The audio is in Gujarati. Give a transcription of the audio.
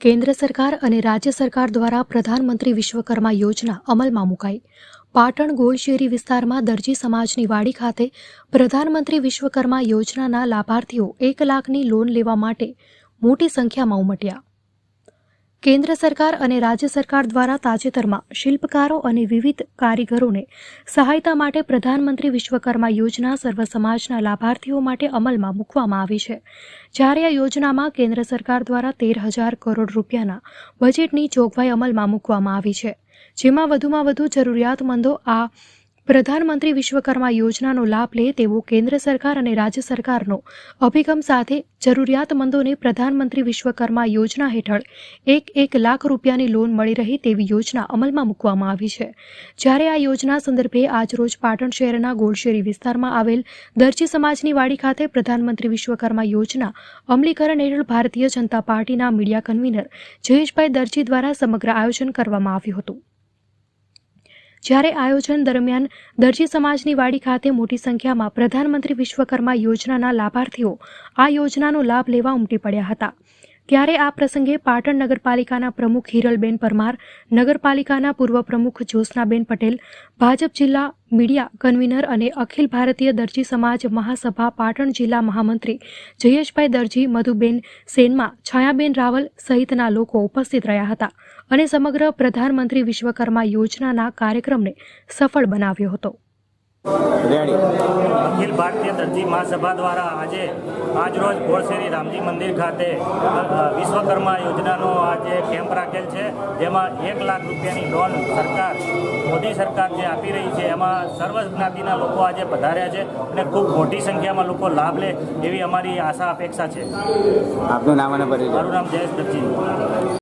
કેન્દ્ર સરકાર અને રાજ્ય સરકાર દ્વારા પ્રધાનમંત્રી વિશ્વકર્મા યોજના અમલમાં મુકાઈ. પાટણ ગોળશેરી વિસ્તારમાં દરજી સમાજની વાડી ખાતે પ્રધાનમંત્રી વિશ્વકર્મા યોજનાના લાભાર્થીઓ એક લાખની લોન લેવા માટે મોટી સંખ્યામાં ઉમટ્યા. કેન્દ્ર સરકાર અને રાજ્ય સરકાર દ્વારા તાજેતરમાં શિલ્પકારો અને વિવિધ કારીગરોને સહાયતા માટે પ્રધાનમંત્રી વિશ્વકર્મા યોજના સર્વ સમાજના લાભાર્થીઓ માટે અમલમાં મૂકવામાં આવી છે. જ્યારે આ યોજનામાં કેન્દ્ર સરકાર દ્વારા તેર હજાર કરોડ રૂપિયાના બજેટની જોગવાઈ અમલમાં મૂકવામાં આવી છે. જેમાં વધુમાં વધુ જરૂરિયાતમંદો આ પ્રધાનમંત્રી વિશ્વકર્મા યોજનાનો લાભ લે તેવો કેન્દ્ર સરકાર અને રાજ્ય સરકારનો અભિગમ સાથે જરૂરિયાતમંદોને પ્રધાનમંત્રી વિશ્વકર્મા યોજના હેઠળ એક એક લાખ રૂપિયાની લોન મળી રહી તેવી યોજના અમલમાં મૂકવામાં આવી છે. જ્યારે આ યોજના સંદર્ભે આજરોજ પાટણ શહેરના ગોળશેરી વિસ્તારમાં આવેલ દરજી સમાજની વાડી ખાતે પ્રધાનમંત્રી વિશ્વકર્મા યોજના અમલીકરણ હેઠળ ભારતીય જનતા પાર્ટીના મીડિયા કન્વીનર જયેશભાઈ દરજી દ્વારા સમગ્ર આયોજન કરવામાં આવ્યું હતું. જ્યારે આયોજન દરમિયાન દરજી સમાજની વાડી ખાતે મોટી સંખ્યામાં પ્રધાનમંત્રી વિશ્વકર્મા યોજનાના લાભાર્થીઓ આ યોજનાનો લાભ લેવા ઉમટી પડ્યા હતા. ત્યારે આ પ્રસંગે પાટણ નગરપાલિકાના પ્રમુખ હિરલબેન પરમાર, નગરપાલિકાના પૂર્વ પ્રમુખ જ્યોત્સનાબેન પટેલ, ભાજપ જિલ્લા મીડિયા કન્વીનર અને અખિલ ભારતીય દરજી સમાજ મહાસભા પાટણ જિલ્લા મહામંત્રી જયેશભાઈ દરજી, મધુબેન સેનમાં છાયાબેન રાવલ સહિતના લોકો ઉપસ્થિત રહ્યા હતા અને સમગ્ર પ્રધાનમંત્રી વિશ્વકર્મા યોજનાના કાર્યક્રમને સફળ બનાવ્યો હતો. રેડી. અખિલ ભારતીય દરજી મહાસભા દ્વારા આજે આજરોજ ગોળશેરી રામજી મંદિર ખાતે વિશ્વકર્મા યોજનાનો આજે કેમ્પ રાખેલ છે જેમાં એક લાખ રૂપિયાની લોન સરકાર મોદી સરકાર જે આપી રહી છે એમાં સર્વ જ્ઞાતિના લોકો આજે પધાર્યા છે અને ખૂબ મોટી સંખ્યામાં લોકો લાભ લે એવી અમારી આશા અપેક્ષા છે. આપનું નામ અને મારું નામ જયેશ દરજી.